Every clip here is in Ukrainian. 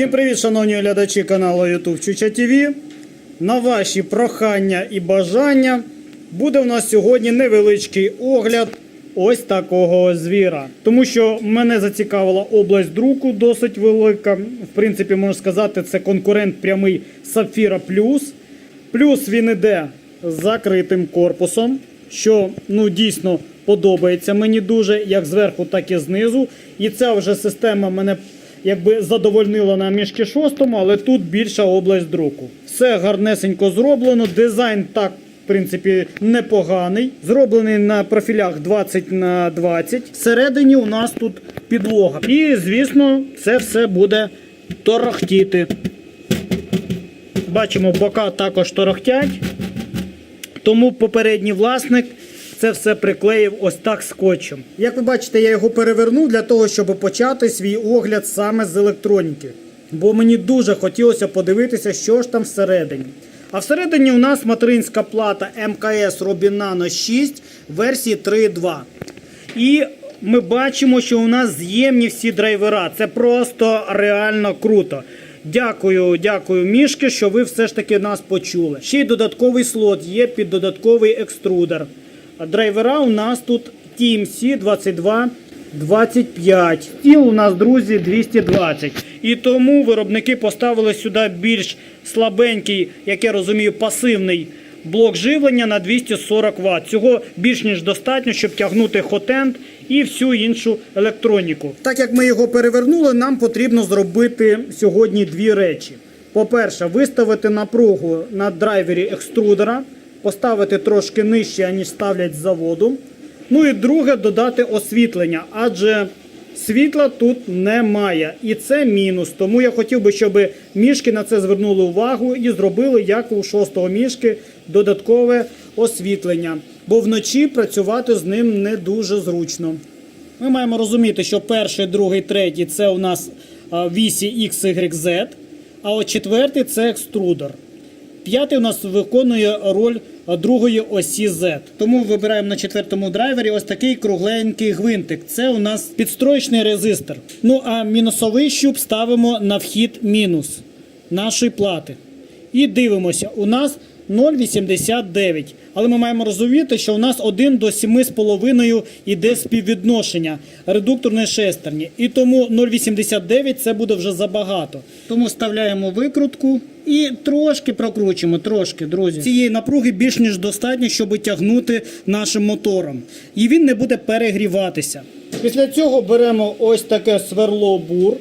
Всім привіт, шановні глядачі каналу YouTube Чуча ТВ. На ваші прохання і бажання буде в нас сьогодні невеличкий огляд ось такого звіра. Тому що мене зацікавила область друку досить велика. В принципі, можна сказати, це конкурент прямий Сапфіра Плюс. Плюс він іде з закритим корпусом, що ну дійсно подобається мені дуже, як зверху, так і знизу. І ця вже система мене якби задовольнила на мішки шостому, але тут більша область друку. Все гарнесенько зроблено. Дизайн так. В принципі, непоганий. Зроблений на профілях 20 на 20. Всередині у нас тут підлога. І, звісно, це все буде торохтіти. Бачимо, бока також торохтять. Тому попередній власник це все приклеїв ось так скотчем. Як ви бачите, я його перевернув для того, щоб почати свій огляд саме з електроніки. Бо мені дуже хотілося подивитися, що ж там всередині. А всередині у нас материнська плата МКС Robinano 6 версії 3.2. І ми бачимо, що у нас з'ємні всі драйвера. Це просто реально круто. Дякую, дякую, мішки, що ви все ж таки нас почули. Ще й додатковий слот є під додатковий екструдер. Драйвера у нас тут TMC 22 25. Стіл у нас, друзі, 220. І тому виробники поставили сюди більш слабенький, як я розумію, пасивний блок живлення на 240 Вт. Цього більш ніж достатньо, щоб тягнути хотенд і всю іншу електроніку. Так як ми його перевернули, нам потрібно зробити сьогодні дві речі. По-перше, виставити напругу на драйвері екструдера, поставити трошки нижче, аніж ставлять з заводу. Ну і друге, додати освітлення, адже світла тут немає. І це мінус. Тому я хотів би, щоб мішки на це звернули увагу і зробили, як у шостого мішки, додаткове освітлення. Бо вночі працювати з ним не дуже зручно. Ми маємо розуміти, що перший, другий, третій це у нас вісі XYZ, а от четвертий це екструдер. П'ятий у нас виконує роль другої осі Z. Тому вибираємо на четвертому драйвері ось такий кругленький гвинтик. Це у нас підстроєчний резистор. Ну а мінусовий щуп ставимо на вхід мінус нашої плати. І дивимося, у нас 0,89. Але ми маємо розуміти, що у нас 1 до 7,5 іде співвідношення редукторної шестерні. І тому 0,89 це буде вже забагато. Тому вставляємо викрутку і трошки прокручуємо, трошки, друзі. Цієї напруги більш ніж достатньо, щоб тягнути нашим мотором. І він не буде перегріватися. Після цього беремо ось таке сверло бур.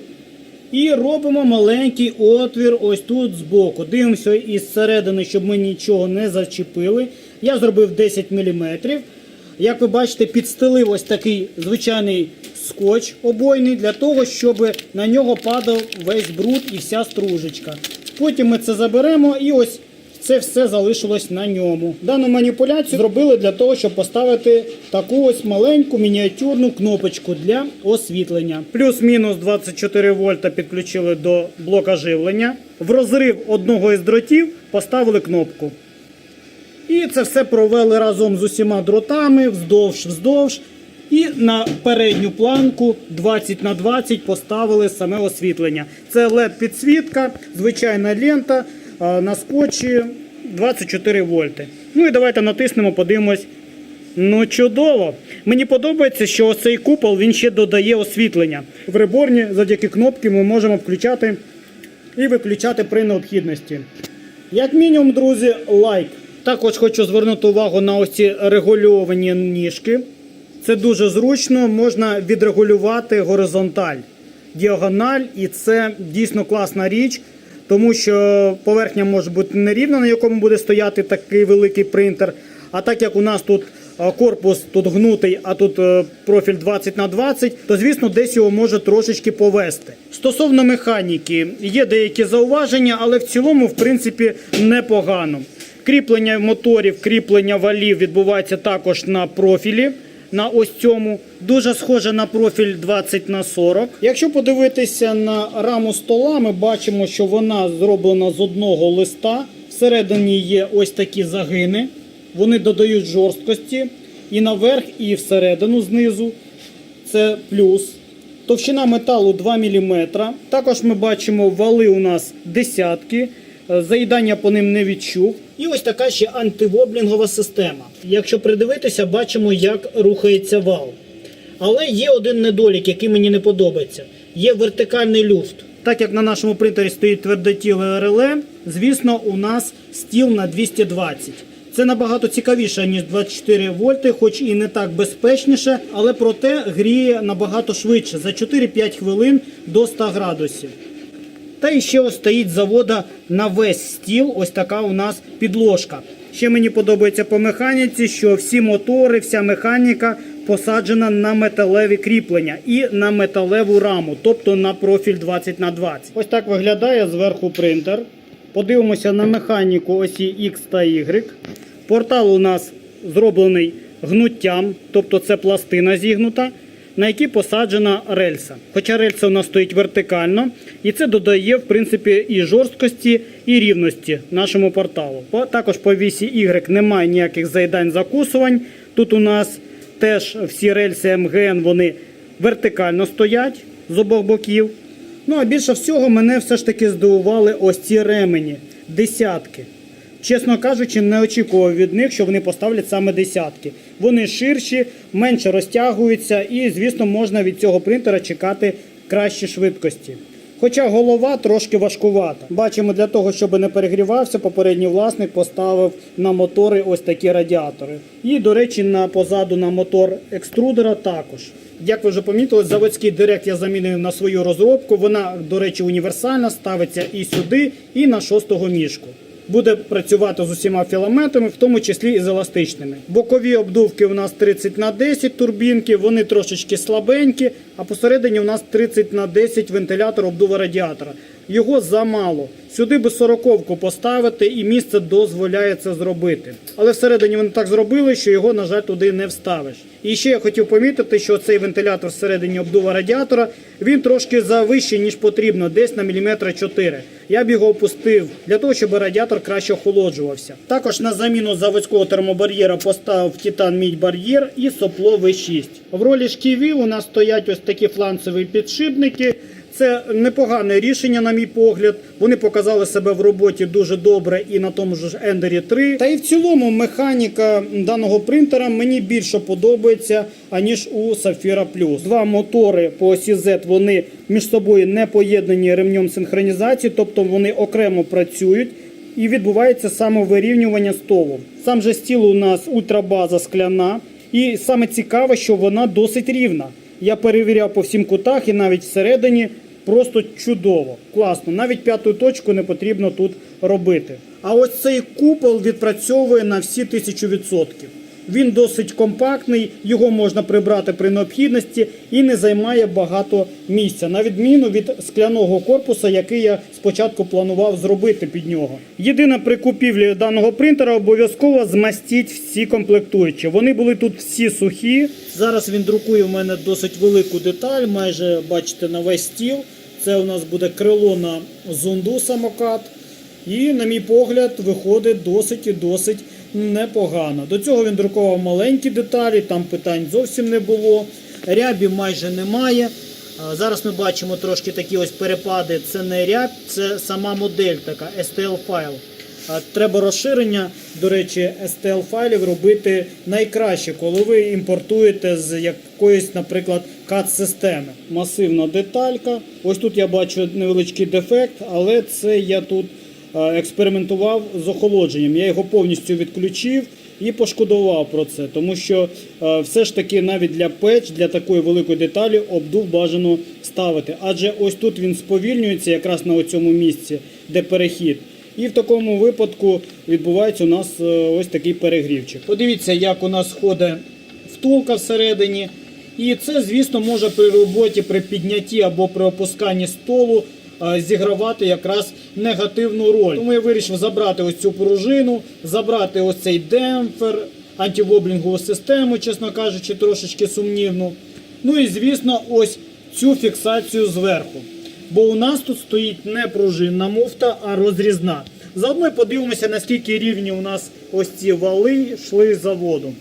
І робимо маленький отвір ось тут збоку. Дивимося із середини, щоб ми нічого не зачепили. Я зробив 10 мм. Як ви бачите, підстелив ось такий звичайний скотч обойний для того, щоб на нього падав весь бруд і вся стружечка. Потім ми це заберемо і ось це все залишилось на ньому. Дану маніпуляцію зробили для того, щоб поставити таку ось маленьку мініатюрну кнопочку для освітлення. Плюс-мінус 24 вольта підключили до блока живлення. В розрив одного із дротів поставили кнопку. І це все провели разом з усіма дротами вздовж вздовж. І на передню планку 20 на 20 поставили саме освітлення. Це led підсвітка, звичайна лента на скотчі 24 вольти. Ну і давайте натиснемо, подивимось. Ну, чудово. Мені подобається, що ось цей купол він ще додає освітлення. В реборні завдяки кнопки ми можемо включати і виключати при необхідності. Як мінімум, друзі, лайк. Також хочу звернути увагу на ось ці регульовані ніжки. Це дуже зручно, можна відрегулювати горизонталь, діагональ, і це дійсно класна річ. Тому що поверхня може бути нерівна, на якому буде стояти такий великий принтер. А так як у нас тут е, корпус тут гнутий, а тут е, профіль 20 на 20, то звісно десь його може трошечки повести. Стосовно механіки, є деякі зауваження, але в цілому, в принципі, непогано. Кріплення моторів, кріплення валів відбувається також на профілі. На ось цьому дуже схоже на профіль 20 на 40. Якщо подивитися на раму стола, ми бачимо, що вона зроблена з одного листа. Всередині є ось такі загини. Вони додають жорсткості і наверх, і всередину знизу. Це плюс. Товщина металу 2 мм. Також ми бачимо вали у нас десятки. Е, Заїдання по ним не відчув. І ось така ще антивоблінгова система. Якщо придивитися, бачимо, як рухається вал. Але є один недолік, який мені не подобається. Є вертикальний люфт. Так як на нашому принтері стоїть твердотіле реле, звісно, у нас стіл на 220. Це набагато цікавіше, ніж 24 вольти, хоч і не так безпечніше, але проте гріє набагато швидше за 4-5 хвилин до 100 градусів. Та ще ось стоїть завода на весь стіл. Ось така у нас підложка. Ще мені подобається по механіці, що всі мотори, вся механіка посаджена на металеві кріплення і на металеву раму, тобто на профіль 20 на 20. Ось так виглядає зверху принтер. Подивимося на механіку осі X та Y. Портал у нас зроблений гнуттям, тобто це пластина зігнута на якій посаджена рельса. Хоча рельса у нас стоїть вертикально, і це додає в принципі і жорсткості, і рівності нашому порталу. Також по вісі Y немає ніяких заїдань закусувань. Тут у нас теж всі рельси МГН вони вертикально стоять з обох боків. Ну а більше всього мене все ж таки здивували ось ці ремені десятки. Чесно кажучи, не очікував від них, що вони поставлять саме десятки. Вони ширші, менше розтягуються, і, звісно, можна від цього принтера чекати кращі швидкості. Хоча голова трошки важкувата. Бачимо, для того, щоб не перегрівався, попередній власник поставив на мотори ось такі радіатори. І, до речі, на позаду на мотор екструдера також. Як ви вже помітили, заводський директ я замінив на свою розробку. Вона, до речі, універсальна, ставиться і сюди, і на шостого мішку. Буде працювати з усіма філаментами, в тому числі і з еластичними. Бокові обдувки у нас 30 на 10 турбінки, вони трошечки слабенькі, а посередині у нас 30 на 10 вентилятор обдува радіатора. Його замало. Сюди би сороковку поставити, і місце дозволяє це зробити. Але всередині вони так зробили, що його, на жаль, туди не вставиш. І ще я хотів помітити, що цей вентилятор всередині обдува радіатора він трошки завищий, ніж потрібно, десь на міліметра 4. Я б його опустив для того, щоб радіатор краще охолоджувався. Також на заміну заводського термобар'єра поставив титан мідь бар'єр і сопло V6. В ролі шківів у нас стоять ось такі фланцеві підшипники. Це непогане рішення, на мій погляд. Вони показали себе в роботі дуже добре і на тому ж Ендері 3. Та і в цілому механіка даного принтера мені більше подобається, аніж у Safira Plus. Два мотори по осі Z, вони між собою не поєднані ремнем синхронізації, тобто вони окремо працюють. І відбувається самовирівнювання столу. Сам же стіл у нас ультрабаза скляна. І саме цікаве, що вона досить рівна. Я перевіряв по всім кутах і навіть всередині просто чудово. Класно. Навіть п'яту точку не потрібно тут робити. А ось цей купол відпрацьовує на всі тисячу відсотків. Він досить компактний, його можна прибрати при необхідності і не займає багато місця, на відміну від скляного корпуса, який я спочатку планував зробити під нього. Єдине при купівлі даного принтера обов'язково змастіть всі комплектуючі. Вони були тут всі сухі. Зараз він друкує в мене досить велику деталь, майже бачите на весь стіл. Це у нас буде крило на зонду самокат. І, на мій погляд, виходить досить і досить непогано. До цього він друкував маленькі деталі, там питань зовсім не було. Рябі майже немає. Зараз ми бачимо трошки такі ось перепади. Це не ряб, це сама модель така, STL файл. Треба розширення, до речі, STL файлів робити найкраще, коли ви імпортуєте з якоїсь, наприклад, CAD-системи. Масивна деталька. Ось тут я бачу невеличкий дефект, але це я тут е, експериментував з охолодженням. Я його повністю відключив і пошкодував про це, тому що е, все ж таки навіть для печ, для такої великої деталі обдув бажано ставити. Адже ось тут він сповільнюється якраз на цьому місці, де перехід. І в такому випадку відбувається у нас е, ось такий перегрівчик. Подивіться, як у нас ходить втулка всередині. І це, звісно, може при роботі, при піднятті або при опусканні столу е, зігравати якраз негативну роль. Тому я вирішив забрати ось цю пружину, забрати ось цей демпфер, антивоблінгову систему, чесно кажучи, трошечки сумнівну. Ну і звісно, ось цю фіксацію зверху. Бо у нас тут стоїть не пружинна муфта, а розрізна. Заодно подивимося, наскільки рівні у нас ось ці вали йшли з заводу.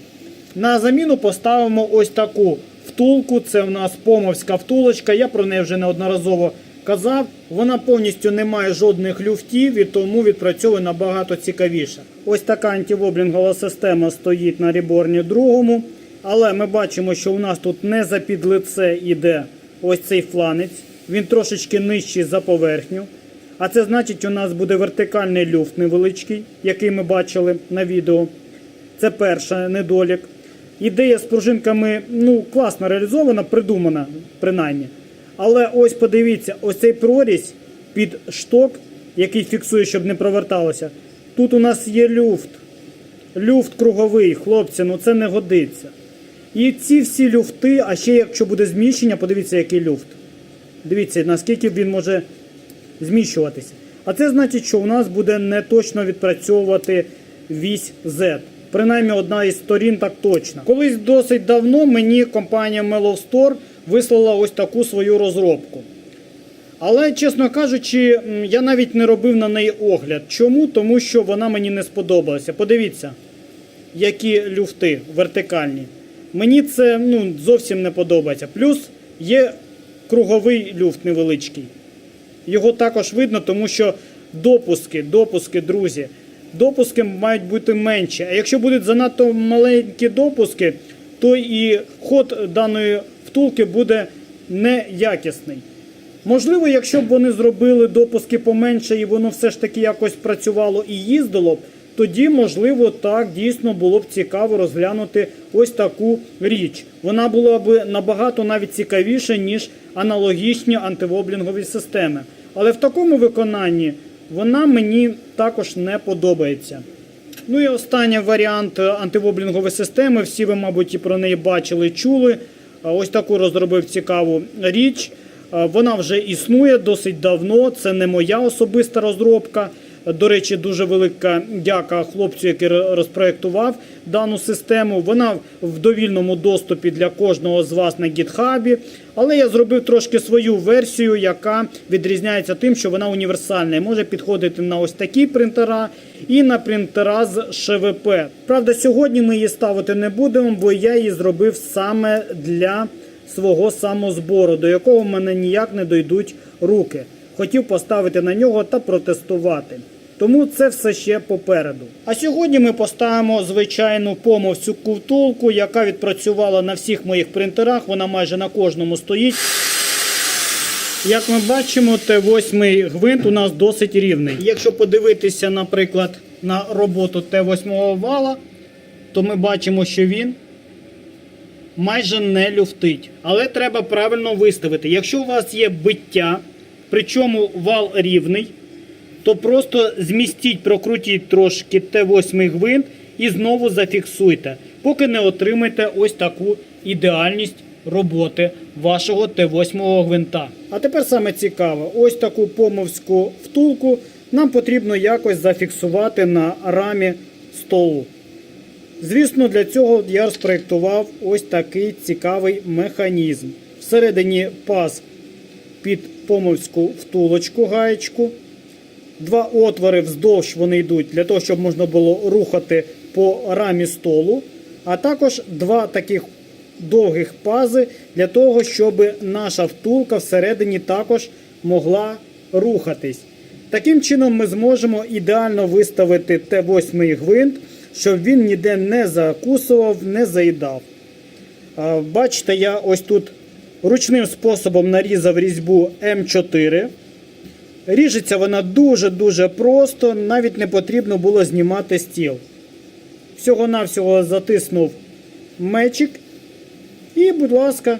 На заміну поставимо ось таку втулку. Це в нас помовська втулочка. Я про неї вже неодноразово казав. Вона повністю не має жодних люфтів і тому відпрацьовує набагато цікавіше. Ось така антивоблінгова система стоїть на ріборні другому. Але ми бачимо, що у нас тут не за під лице йде ось цей фланець. Він трошечки нижчий за поверхню. А це значить, у нас буде вертикальний люфт невеличкий, який ми бачили на відео. Це перший недолік. Ідея з пружинками ну, класно реалізована, придумана принаймні. Але ось подивіться, ось цей прорізь під шток, який фіксує, щоб не проверталося. Тут у нас є люфт. Люфт круговий, хлопці, ну це не годиться. І ці всі люфти, а ще якщо буде зміщення, подивіться, який люфт. Дивіться, наскільки він може зміщуватися. А це значить, що у нас буде не точно відпрацьовувати вісь Z. Принаймні одна із сторін так точно. Колись досить давно мені компанія Mellow Store вислала ось таку свою розробку. Але, чесно кажучи, я навіть не робив на неї огляд. Чому? Тому що вона мені не сподобалася. Подивіться, які люфти вертикальні. Мені це ну, зовсім не подобається. Плюс є круговий люфт невеличкий. Його також видно, тому що допуски, допуски, друзі, допуски мають бути менші. А якщо будуть занадто маленькі допуски, то і ход даної втулки буде неякісний. Можливо, якщо б вони зробили допуски поменше і воно все ж таки якось працювало і їздило б, тоді, можливо, так дійсно було б цікаво розглянути ось таку річ. Вона була б набагато навіть цікавіше, ніж аналогічні антивоблінгові системи. Але в такому виконанні вона мені також не подобається. Ну і останній варіант антивоблінгової системи. Всі ви, мабуть, і про неї бачили, чули. Ось таку розробив цікаву річ. Вона вже існує досить давно. Це не моя особиста розробка. До речі, дуже велика дяка хлопцю, який ро- розпроєктував дану систему. Вона в довільному доступі для кожного з вас на гітхабі. Але я зробив трошки свою версію, яка відрізняється тим, що вона універсальна і може підходити на ось такі принтера і на принтера з ШВП. Правда, сьогодні ми її ставити не будемо, бо я її зробив саме для свого самозбору, до якого в мене ніяк не дойдуть руки. Хотів поставити на нього та протестувати. Тому це все ще попереду. А сьогодні ми поставимо звичайну помовцю ковтулку, яка відпрацювала на всіх моїх принтерах. Вона майже на кожному стоїть. Як ми бачимо, Т8 гвинт у нас досить рівний. Якщо подивитися, наприклад, на роботу Т8 вала, то ми бачимо, що він майже не люфтить. Але треба правильно виставити. Якщо у вас є биття, причому вал рівний, то просто змістіть, прокрутіть трошки Т8 гвинт і знову зафіксуйте, поки не отримаєте ось таку ідеальність роботи вашого Т8 гвинта. А тепер саме цікаве, ось таку помовську втулку нам потрібно якось зафіксувати на рамі столу. Звісно, для цього я розпроєктував ось такий цікавий механізм. Всередині паз під помовську втулочку гаєчку. Два отвори вздовж вони йдуть для того, щоб можна було рухати по рамі столу. А також два таких довгих пази для того, щоб наша втулка всередині також могла рухатись. Таким чином ми зможемо ідеально виставити Т8 гвинт, щоб він ніде не закусував, не заїдав. Бачите, я ось тут ручним способом нарізав різьбу М4. Ріжеться вона дуже-дуже просто, навіть не потрібно було знімати стіл. Всього-навсього затиснув мечик. І, будь ласка,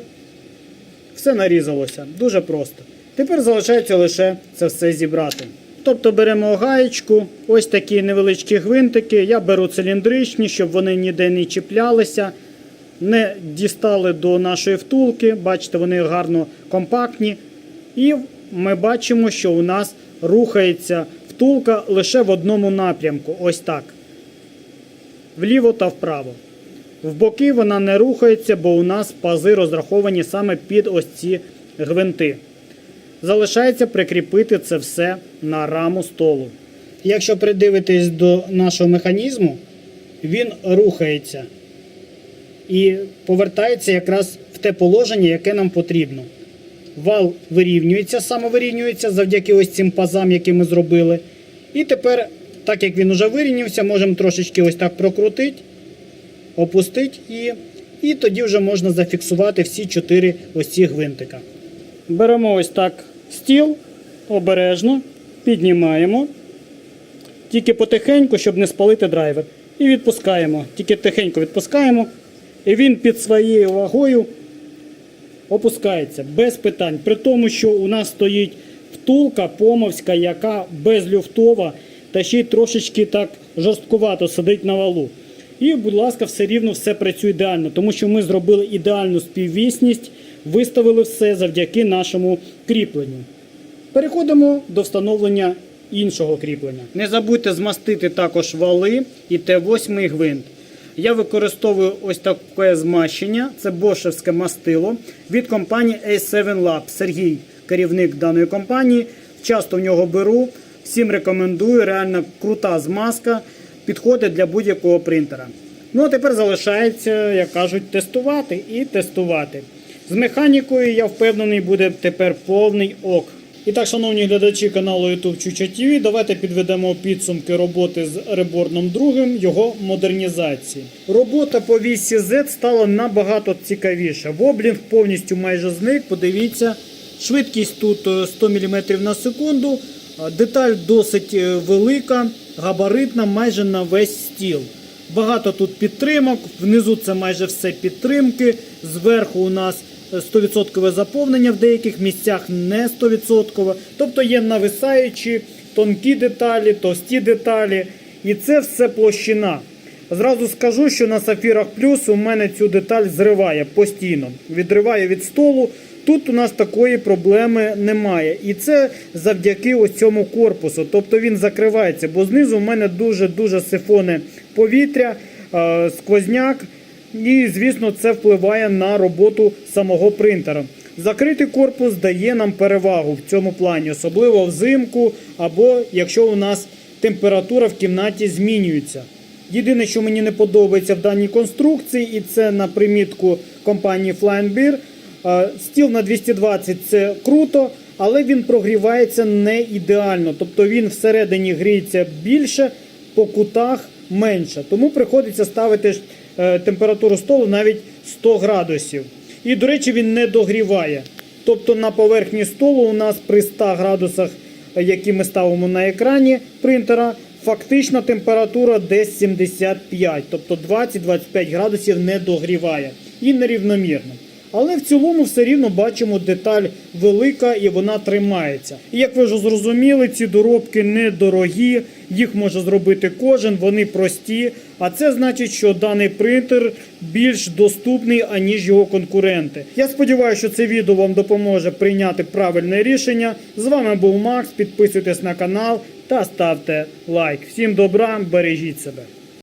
все нарізалося. Дуже просто. Тепер залишається лише це все зібрати. Тобто беремо гаєчку, ось такі невеличкі гвинтики. Я беру циліндричні, щоб вони ніде не чіплялися, не дістали до нашої втулки. Бачите, вони гарно компактні. І ми бачимо, що у нас рухається втулка лише в одному напрямку. Ось так. Вліво та вправо. В боки вона не рухається, бо у нас пази розраховані саме під ось ці гвинти. Залишається прикріпити це все на раму столу. Якщо придивитись до нашого механізму, він рухається і повертається якраз в те положення, яке нам потрібно. Вал вирівнюється, самовирівнюється завдяки ось цим пазам, які ми зробили. І тепер, так як він вже вирівнявся, можемо трошечки ось так прокрутити, опустити і, і тоді вже можна зафіксувати всі чотири ось ці гвинтика. Беремо ось так стіл, обережно, піднімаємо. Тільки потихеньку, щоб не спалити драйвер. І відпускаємо. Тільки тихенько відпускаємо. І він під своєю вагою опускається без питань. При тому, що у нас стоїть втулка помовська, яка безлюфтова, та ще й трошечки так жорсткувато сидить на валу. І, будь ласка, все рівно все працює ідеально, тому що ми зробили ідеальну співвісність, виставили все завдяки нашому кріпленню. Переходимо до встановлення іншого кріплення. Не забудьте змастити також вали і Т8 гвинт. Я використовую ось таке змащення. Це бошевське мастило від компанії A7 Lab. Сергій, керівник даної компанії. Часто в нього беру. Всім рекомендую. Реально крута змазка. Підходить для будь-якого принтера. Ну а тепер залишається, як кажуть, тестувати і тестувати. З механікою, я впевнений, буде тепер повний ок. І так, шановні глядачі каналу YouTube Чуча TV, давайте підведемо підсумки роботи з реборном другим, його модернізації. Робота по вісі Z стала набагато цікавіша. Воблінг повністю майже зник. Подивіться, швидкість тут е, 100 мм на секунду. Е, Деталь досить е, велика, габаритна майже на весь стіл. Багато тут підтримок, внизу це майже все підтримки. Зверху у нас 100% заповнення в деяких місцях не 100%. Тобто є нависаючі тонкі деталі, товсті деталі. І це все площина. Зразу скажу, що на Сафірах Плюс у мене цю деталь зриває постійно. Відриває від столу. Тут у нас такої проблеми немає. І це завдяки ось цьому корпусу. Тобто він закривається, бо знизу у мене дуже-дуже сифоне повітря, е, сквозняк. І, звісно, це впливає на роботу самого принтера. Закритий корпус дає нам перевагу в цьому плані, особливо взимку, або якщо у нас температура в кімнаті змінюється. Єдине, що мені не подобається в даній конструкції, і це на примітку компанії Flying Beer. Е, Стіл на 220 це круто, але він прогрівається не ідеально. Тобто він всередині гріється більше, по кутах менше. Тому приходиться ставити температуру столу навіть 100 градусів. І, до речі, він не догріває. Тобто на поверхні столу у нас при 100 градусах, е, які ми ставимо на екрані принтера, фактична температура десь 75, тобто 20-25 градусів не догріває і нерівномірно. Але в цілому все рівно бачимо деталь велика і вона тримається. І як ви вже зрозуміли, ці доробки недорогі, їх може зробити кожен, вони прості. А це значить, що даний принтер більш доступний, аніж його конкуренти. Я сподіваюся, що це відео вам допоможе прийняти правильне рішення. З вами був Макс. Підписуйтесь на канал та ставте лайк. Всім добра, бережіть себе.